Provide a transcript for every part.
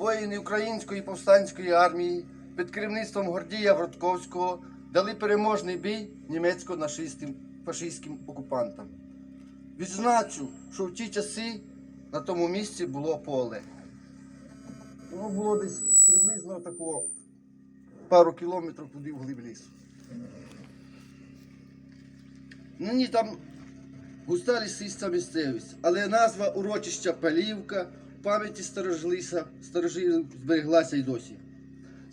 воїни Української повстанської армії під керівництвом Гордія Вродковського дали переможний бій німецько-нашистським фашистським окупантам. Відзначу, що в ті часи на тому місці було поле. Воно було десь приблизно такого пару кілометрів туди в глиб лісу. Нині там густа лісиста місцевість, але назва урочища Палівка пам'яті старожилися, старожилів збереглася й досі.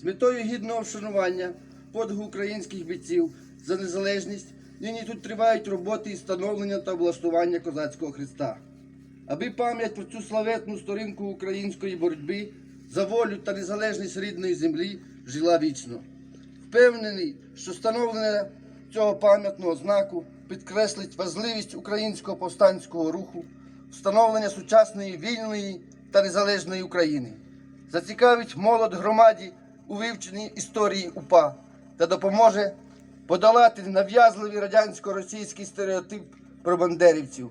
З метою гідного вшанування подвигу українських бійців за незалежність нині тут тривають роботи із встановлення та облаштування козацького хреста. Аби пам'ять про цю славетну сторінку української боротьби за волю та незалежність рідної землі жила вічно. Впевнений, що встановлення цього пам'ятного знаку підкреслить важливість українського повстанського руху, встановлення сучасної вільної та незалежної України, зацікавить молодь громаді у вивченні історії УПА та допоможе подолати нав'язливий радянсько-російський стереотип про бандерівців,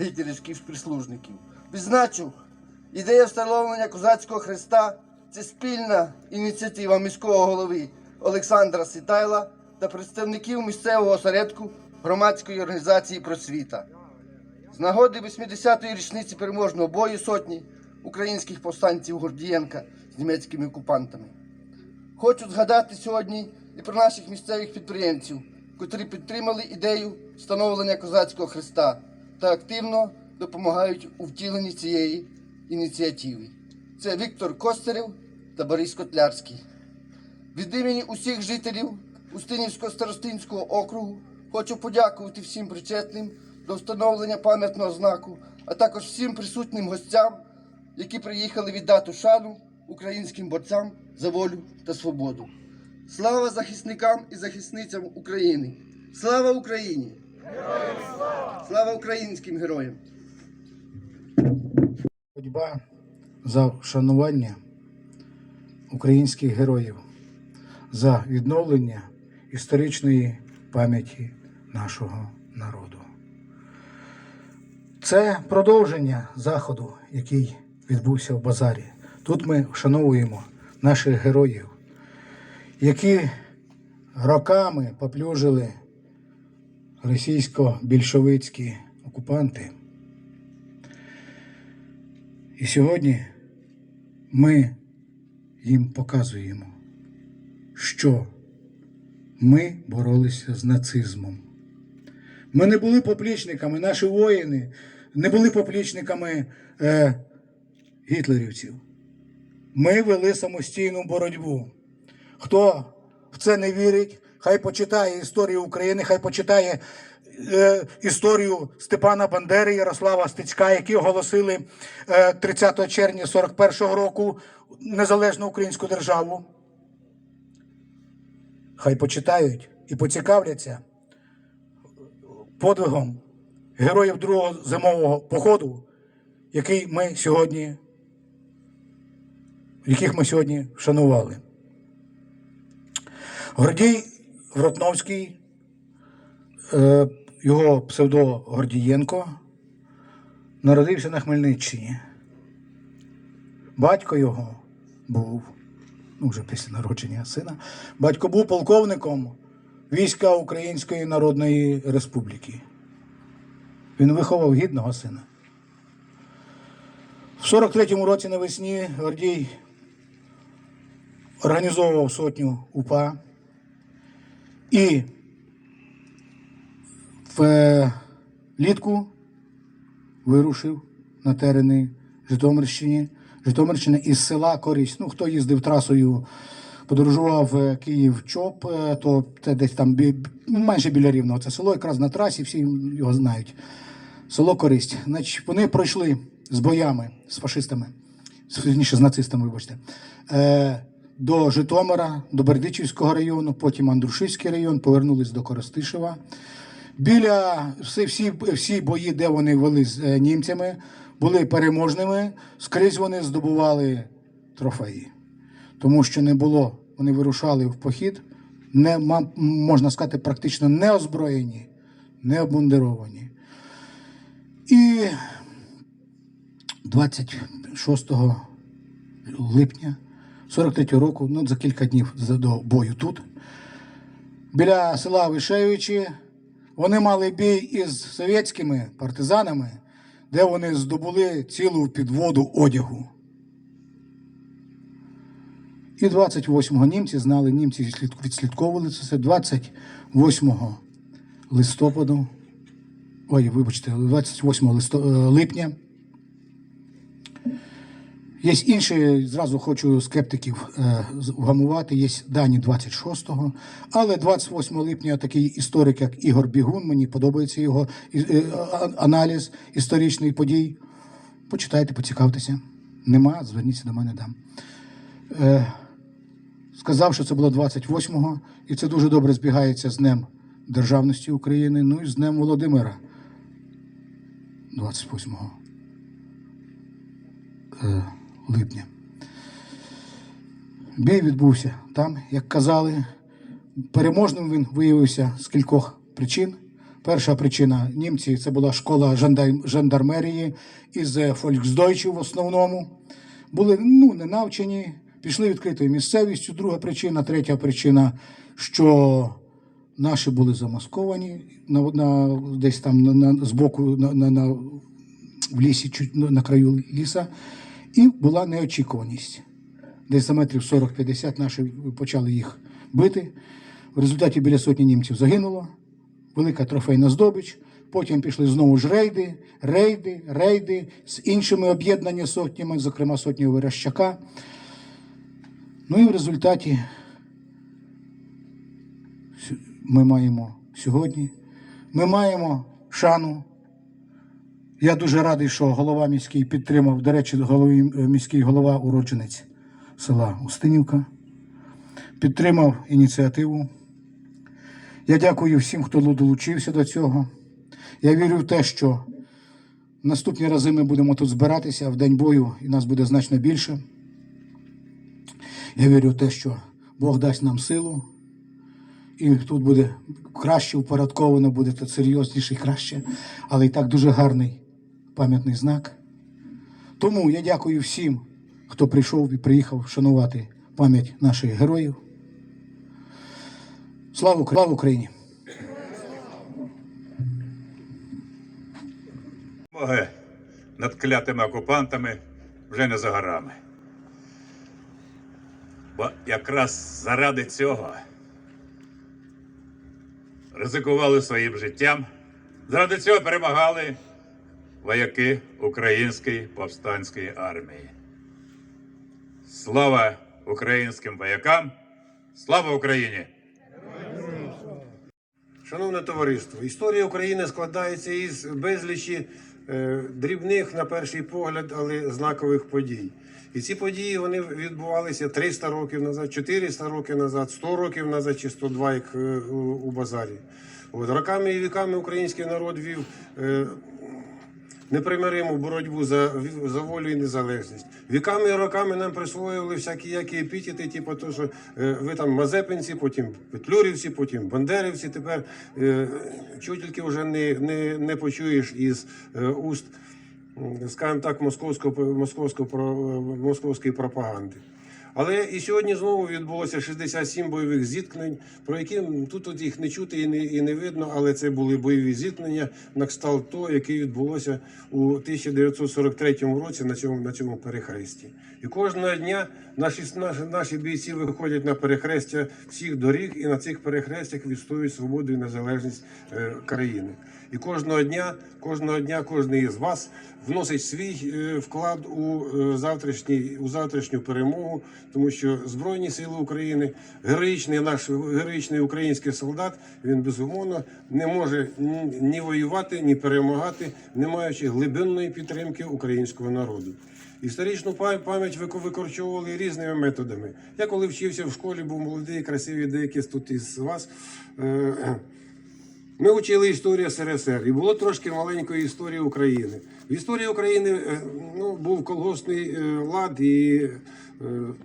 гітлерівських прислужників. Відзначу, ідея встановлення козацького хреста це спільна ініціатива міського голови Олександра Сітайла та представників місцевого осередку громадської організації просвіта. З нагоди 80-ї річниці переможного бою сотні українських повстанців Гордієнка з німецькими окупантами. Хочу згадати сьогодні і про наших місцевих підприємців, котрі підтримали ідею встановлення козацького хреста та активно допомагають у втіленні цієї ініціативи. Це Віктор Костерев та Борис Котлярський. Від імені усіх жителів Устинівського старостинського округу хочу подякувати всім причетним до встановлення пам'ятного знаку, а також всім присутнім гостям, які приїхали віддати шану українським борцям за волю та свободу. Слава захисникам і захисницям України! Слава Україні! Героям слава! Слава українським героям! Ходьба за вшанування українських героїв, за відновлення історичної пам'яті нашого народу. Це продовження заходу, який відбувся в базарі. Тут ми вшановуємо наших героїв, які роками поплюжили російсько-більшовицькі окупанти. І сьогодні ми їм показуємо, що ми боролися з нацизмом. Ми не були поплічниками, наші воїни не були поплічниками е, гітлерівців. Ми вели самостійну боротьбу. Хто в це не вірить, хай почитає історію України, хай почитає е, історію Степана Бандери, Ярослава Стецька, які оголосили е, 30 червня 41-го року незалежну українську державу. Хай почитають і поцікавляться подвигом героїв другого зимового походу, який ми сьогодні, яких ми сьогодні вшанували. Гордій Вротновський, е, його псевдо Гордієнко, народився на Хмельниччині. Батько його був, ну вже після народження сина, батько був полковником війська Української Народної Республіки. Він виховав гідного сина. В 43-му році навесні Гордій організовував сотню УПА і в літку вирушив на терени Житомирщини. Житомирщини із села Корість. Ну, хто їздив трасою, подорожував е, Київ чоп, е, то це десь там ну, майже біля рівного. Це село якраз на трасі, всі його знають. Село Користь. Значить, вони пройшли з боями, з фашистами, з- нацистами, вибачте, е, до Житомира, до Бердичівського району, потім Андрушівський район, повернулись до Коростишева. Біля всі, всі, всі бої, де вони вели з е, німцями, були переможними. Скрізь вони здобували трофеї, тому що не було. Вони вирушали в похід, не можна сказати, практично не озброєні, не обмундировані. І 26 липня 43-го року, ну за кілька днів до бою тут. Біля села Вишевичі вони мали бій із совєтськими партизанами, де вони здобули цілу підводу одягу. І 28-го німці знали, німці відслідковували це все 28 листопаду, ой, вибачте, 28 листо, е, липня. Є інші, зразу хочу скептиків е, вгамувати, є дані 26-го, але 28 липня такий історик, як Ігор Бігун, мені подобається його аналіз історичних подій. Почитайте, поцікавтеся. Нема, зверніться до мене дам. Е, сказав, що це було 28-го, і це дуже добре збігається з Днем Державності України, ну і з Днем Володимира 28 е, липня. Бій відбувся там, як казали. Переможним він виявився з кількох причин. Перша причина німці це була школа жандармерії із е, Фольксдойчів в основному. Були ну, не навчені, пішли відкритою місцевістю. Друга причина, третя причина, що наші були замасковані на, на, десь там на, на, збоку на, на, на, в лісі, чуть на, на краю ліса, і була неочікуваність. Десь за метрів 40-50 наші почали їх бити. В результаті біля сотні німців загинуло, велика трофейна здобич. Потім пішли знову ж рейди, рейди, рейди з іншими об'єднання сотнями, зокрема сотнею Верещака. Ну і в результаті ми маємо сьогодні, ми маємо шану. Я дуже радий, що голова міський підтримав, до речі, голові, е, міський голова уродженець села Устинівка. Підтримав ініціативу. Я дякую всім, хто долучився до цього. Я вірю в те, що наступні рази ми будемо тут збиратися в день бою, і нас буде значно більше. Я вірю в те, що Бог дасть нам силу, і тут буде краще упорядковано, буде серйозніше і краще, але і так дуже гарний пам'ятний знак. Тому я дякую всім, хто прийшов і приїхав вшанувати пам'ять наших героїв. Слава Україні! Над клятими окупантами вже не за горами. Бо якраз заради цього ризикували своїм життям, заради цього перемагали вояки Української повстанської армії. Слава українським воякам! Слава Україні! Шановне товариство, історія України складається із безлічі е, дрібних, на перший погляд, але знакових подій. І ці події вони відбувалися 300 років назад, 400 років назад, 100 років назад чи 102, як е, у, базарі. От, роками і віками український народ вів е, непримириму боротьбу за, за волю і незалежність. Віками і роками нам присвоювали всякі які епітети, типу то, що е, ви там мазепинці, потім петлюрівці, потім бандерівці. Тепер е, чого тільки вже не, не, не почуєш із е, уст, скажімо так, про- е, московської пропаганди. Але і сьогодні знову відбулося 67 бойових зіткнень, про які тут от їх не чути і не, і не видно, але це були бойові зіткнення на кшталт того, яке відбулося у 1943 році на цьому, на цьому перехресті. І кожного дня наші, наші, наші бійці виходять на перехрестя всіх доріг і на цих перехрестях відстоюють свободу і незалежність е, країни. І кожного дня, кожного дня, кожен із вас вносить свій е, вклад у е, завтрашній у завтрашню перемогу, тому що Збройні Сили України, героїчний наш героїчний український солдат, він безумовно не може ні- воювати, ні перемагати, не маючи глибинної підтримки українського народу. Історичну пам'ять вико- викорчовували різними методами. Я коли вчився в школі, був молодий, красивий, деякі тут із вас. е, ми вчили історію СРСР, і було трошки маленької історії України. В історії України е, ну, був колгоспний е, лад, і,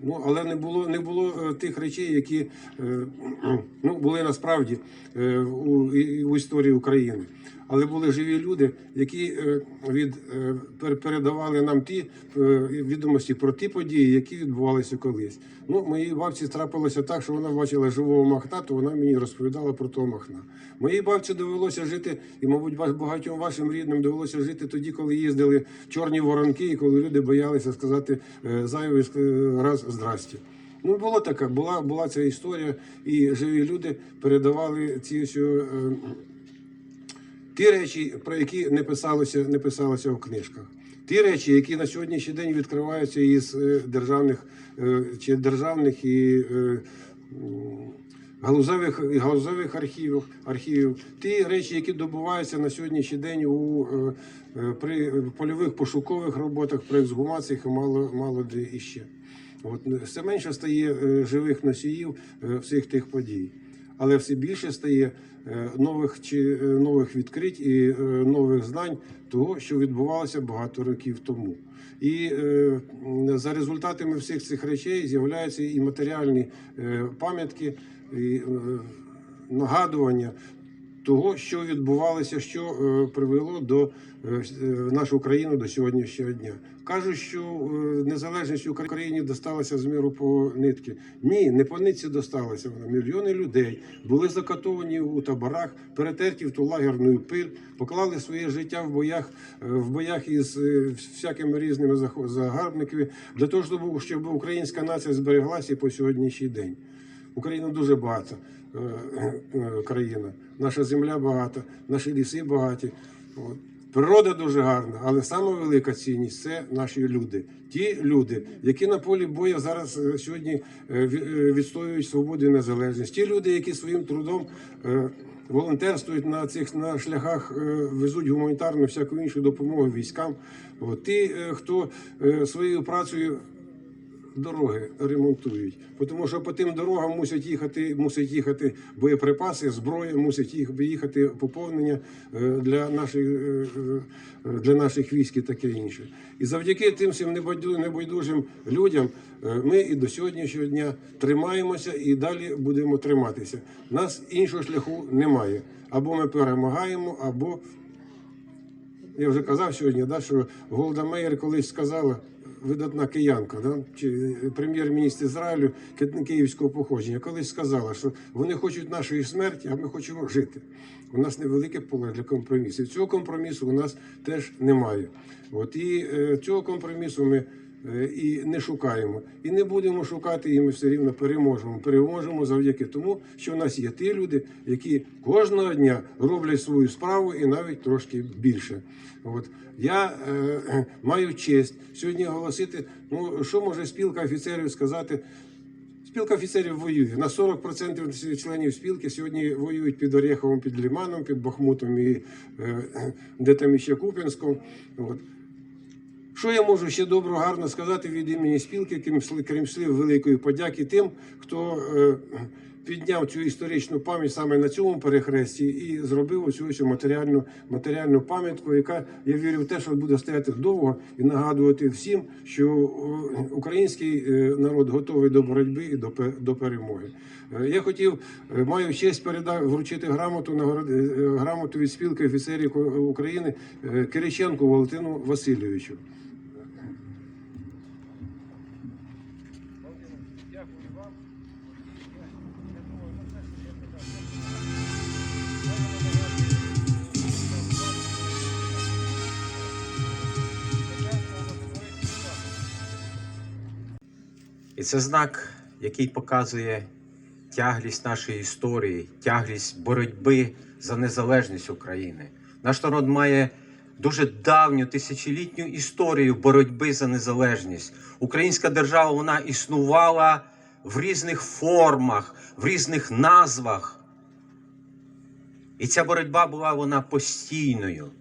ну, але не було, не було тих речей, які ну, були насправді у, у історії України. Але були живі люди, які е, від, е, передавали нам ті е, відомості про ті події, які відбувалися колись. Ну, моїй бабці трапилося так, що вона бачила живого махна, то вона мені розповідала про того махна. Моїй бабці довелося жити, і, мабуть, багатьом вашим рідним довелося жити тоді, коли їздили чорні воронки, і коли люди боялися сказати зайвий раз здрасте. Ну, було таке, була, була ця історія, і живі люди передавали ці всі, ті речі, про які не писалося, не писалося в книжках. Ті речі, які на сьогоднішній день відкриваються із е, державних е, чи державних і е, м, галузевих, і галузевих архівів, архівів, ті речі, які добуваються на сьогоднішній день у е, е, при польових пошукових роботах, при ексгумаціях мало, мало де іще. От е, все менше стає е, живих носіїв е, всіх тих подій, але все більше стає е, нових чи е, нових відкрить і е, нових знань того, що відбувалося багато років тому. І за результатами всіх цих речей з'являються і матеріальні пам'ятки, і нагадування того, що відбувалося, що е, привело до е, е, нашу країну до сьогоднішнього дня. Кажуть, що незалежність Україні досталася з миру по нитки. Ні, не по нитці досталася вона. Мільйони людей були закатовані у таборах, перетерті в ту лагерну пиль, поклали своє життя в боях, в боях із всякими різними загарбниками для того, щоб українська нація збереглася і по сьогоднішній день. Україна дуже багата е, е, країна, наша земля багата, наші ліси багаті. Природа дуже гарна, але саме велика цінність це наші люди. Ті люди, які на полі бою зараз е, сьогодні е, е, відстоюють свободу і незалежність. Ті люди, які своїм трудом е, волонтерствують на цих на шляхах, е, везуть гуманітарну всяку іншу допомогу військам. Ті, е, хто е, своєю працею дороги ремонтують. Тому що по тим дорогам мусять їхати, мусять їхати боєприпаси, зброя, мусять їхати поповнення е, для наших е, е, для наших військ і таке інше. І завдяки тим всім небайдужим людям ми і до сьогоднішнього дня тримаємося і далі будемо триматися. Нас іншого шляху немає. Або ми перемагаємо, або я вже казав сьогодні, да, що Голда Меєр колись сказала, видатна киянка, да, чи прем'єр-міністр Ізраїлю київського походження, колись сказала, що вони хочуть нашої смерті, а ми хочемо жити. У нас невелике поле для компромісів. Цього компромісу у нас теж немає. От і е, цього компромісу ми е, і не шукаємо, і не будемо шукати, і ми все рівно переможемо. Переможемо завдяки тому, що в нас є ті люди, які кожного дня роблять свою справу і навіть трошки більше. От я е, маю честь сьогодні оголосити. Ну що може спілка офіцерів сказати? Спілка офіцерів воює. На 40% членів спілки сьогодні воюють під Орєховим, під Ліманом, під Бахмутом і е, де там іще Куп'янськом. Що я можу ще доброго, гарно сказати від імені спілки, крім, слів великої подяки тим, хто е, підняв цю історичну пам'ять саме на цьому перехресті і зробив оцю матеріальну, матеріальну пам'ятку, яка, я вірю, в те, що буде стояти довго і нагадувати всім, що е, український е, народ готовий до боротьби і до, до перемоги. Я хотів, маю честь переда вручити грамоту е, грамоту від спілки офіцерів України Кириченку Валентину Васильовичу. Це знак, який показує тяглість нашої історії, тяглість боротьби за незалежність України. Наш народ має дуже давню тисячолітню історію боротьби за незалежність. Українська держава вона існувала в різних формах, в різних назвах. І ця боротьба була вона постійною.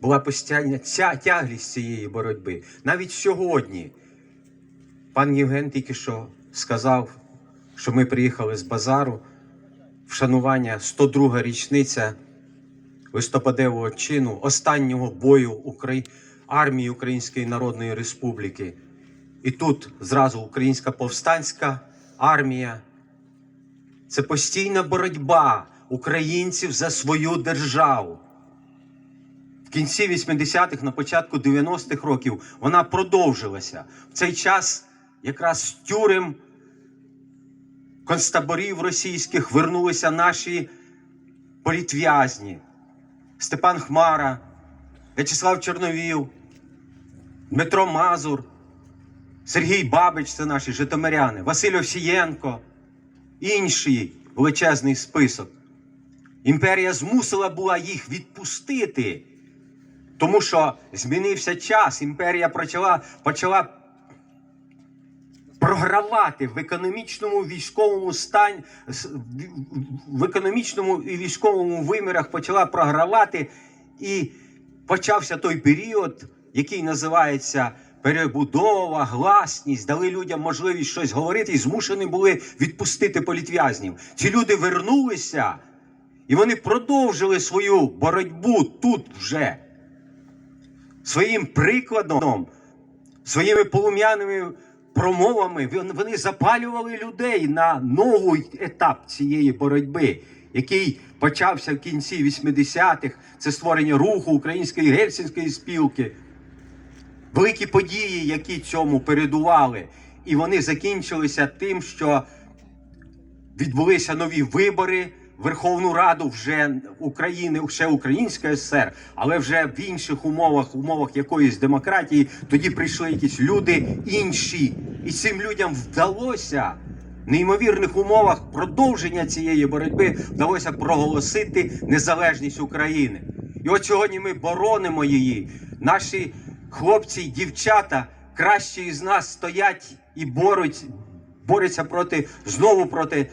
Була постійна ця тяглість цієї боротьби. Навіть сьогодні Пан Євген тільки що сказав, що ми приїхали з базару. Вшанування 102-га річниця листопадевого чину, останнього бою Украї... армії Української Народної Республіки. І тут зразу Українська повстанська армія. Це постійна боротьба українців за свою державу. В кінці 80-х, на початку 90-х років вона продовжилася. В цей час якраз з тюрем концтаборів російських вернулися наші політв'язні. Степан Хмара, В'ячеслав Чорновіл, Дмитро Мазур, Сергій Бабич це наші житомиряни, Василь Овсієнко, інший величезний список. Імперія змусила була їх відпустити, тому що змінився час. Імперія почала, почала програвати в економічному військовому стані, в- економічному і військовому вимірах почала програвати, і почався той період, який називається перебудова, гласність, дали людям можливість щось говорити і змушені були відпустити політв'язнів. Ці люди вернулися, і вони продовжили свою боротьбу тут вже. Своїм прикладом, своїми полум'яними промовами вони запалювали людей на новий етап цієї боротьби, який почався в кінці 80-х. Це створення руху української гельсінської спілки. Великі події, які цьому передували, і вони закінчилися тим, що відбулися нові вибори Верховну Раду вже України, ще Українська ССР, але вже в інших умовах, умовах якоїсь демократії, тоді прийшли якісь люди інші, і цим людям вдалося. В неймовірних умовах продовження цієї боротьби вдалося проголосити незалежність України. І от сьогодні ми боронимо її. Наші хлопці дівчата кращі із нас стоять і борють, борються проти знову проти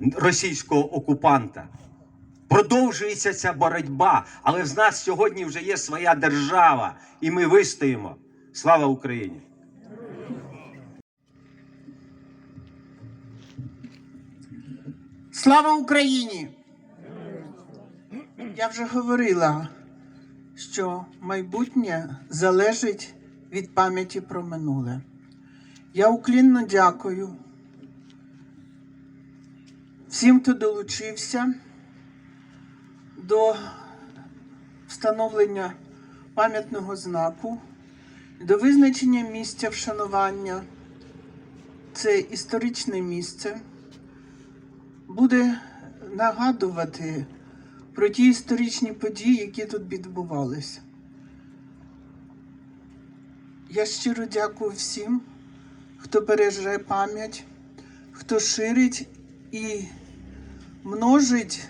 російського окупанта. Продовжується ця боротьба, але в нас сьогодні вже є своя держава, і ми вистоїмо. Слава Україні! Слава Україні! Я вже говорила, що майбутнє залежить від пам'яті про минуле. Я уклінно дякую всім, хто долучився до встановлення пам'ятного знаку, до визначення місця вшанування. Це історичне місце буде нагадувати про ті історичні події, які тут відбувалися. Я щиро дякую всім, хто береже пам'ять, хто ширить і множить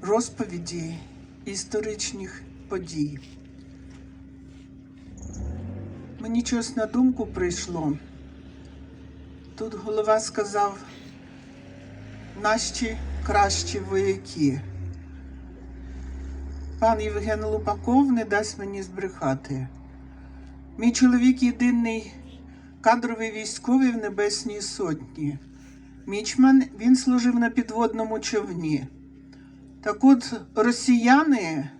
розповіді історичних подій. Мені щось на думку прийшло. Тут голова сказав, наші кращі вояки. Пан Євген Лупаков не дасть мені збрехати. Мій чоловік єдиний кадровий військовий в Небесній Сотні. Мічман він служив на підводному човні. Так от росіяни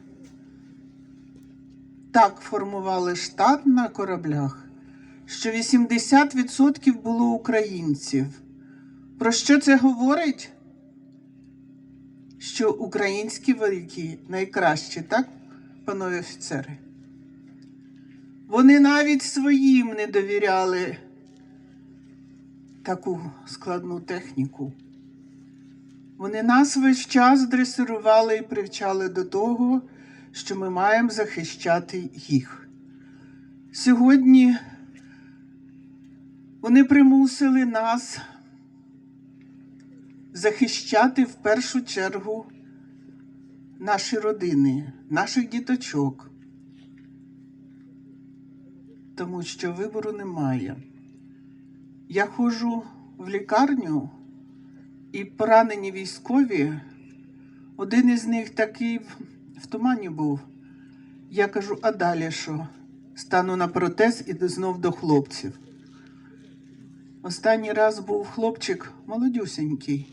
так формували штат на кораблях, що 80% було українців. Про що це говорить? Що українські вояки найкращі, так, панове офіцери? Вони навіть своїм не довіряли таку складну техніку. Вони нас весь час дресирували і привчали до того, що ми маємо захищати їх. Сьогодні вони примусили нас захищати в першу чергу наші родини, наших діточок, тому що вибору немає. Я ходжу в лікарню і поранені військові, один із них такий в тумані був. Я кажу, а далі що? Стану на протез і знов до хлопців. Останній раз був хлопчик молодюсенький.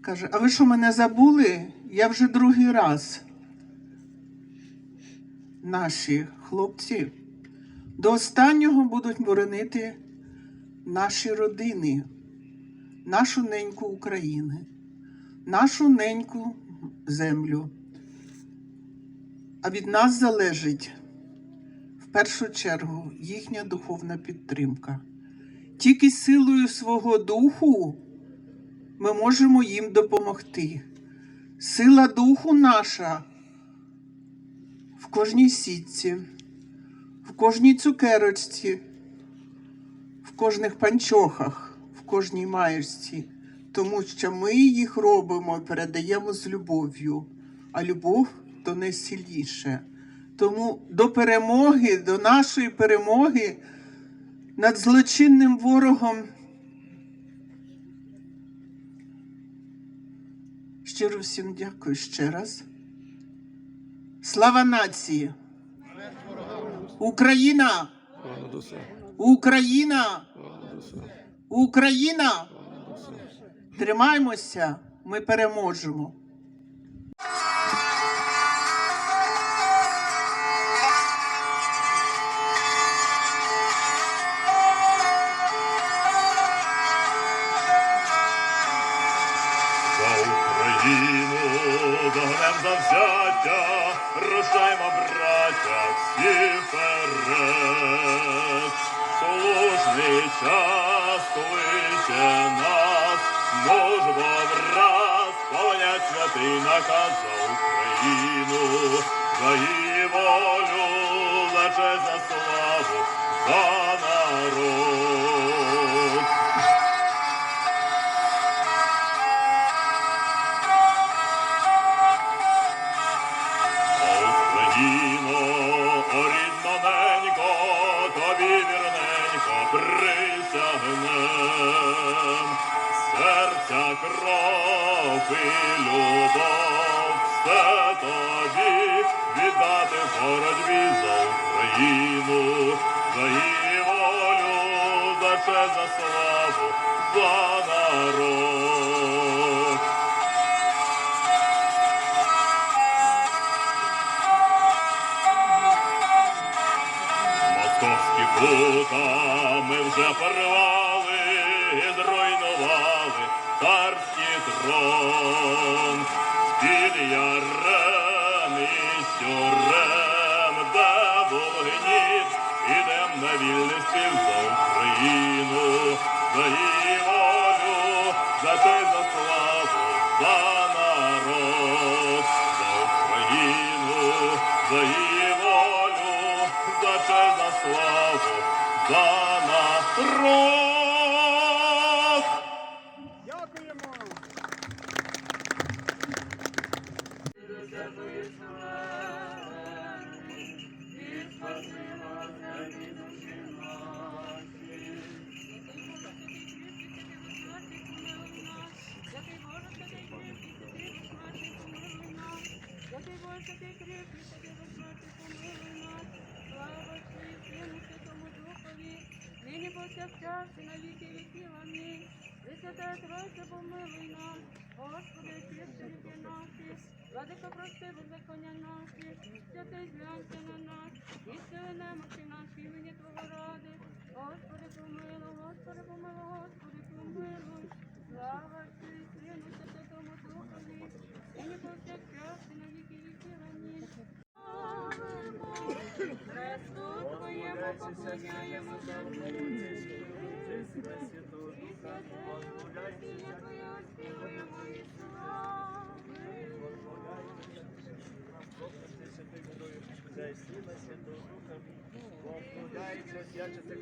Каже, а ви що мене забули? Я вже другий раз. наші хлопці до останнього будуть боронити наші родини, нашу неньку Україну, нашу неньку землю. А від нас залежить в першу чергу їхня духовна підтримка. Тільки силою свого духу ми можемо їм допомогти. Сила духу наша в кожній сітці, в кожній цукерочці, кожних панчохах, в кожній маєчці, тому що ми їх робимо і передаємо з любов'ю, а любов то найсильніше. Тому до перемоги, до нашої перемоги над злочинним ворогом. Щиро всім дякую ще раз. Слава нації! Україна! Україна! Україна! Тримаймося, ми переможемо. Догнем завзяття, рушаймо, браття, всі вперед. Служний час кличе нас, нужбо враз, поля святий наказ за Україну, за її волю, за честь, за славу, за народ. Серця кров і любов, все тобі віддати в боротьбі за Україну, за її волю, за честь, за славу, за народ. Московські пута ми вже порвали ярем і сюрем, де ідем на вільний за Україну, за її волю, за честь, за славу, за народ, за Україну, за її волю, за честь, за славу, за народ. Прости беззаконня наші. Святий зглянься на нас. І сили немощі наші імені Твого ради. Господи, помилуй, Господи, помилуй, Господи, помилуй. Слава і Сину, Святому Духові. Нині повсякчас і на віки. Амінь. Славимо Христу Твоєму поклоняємося. І святею Воскресіння Твоє оспівуємо і Отця і Сина, Святого Духа, Бог подається, свячиться,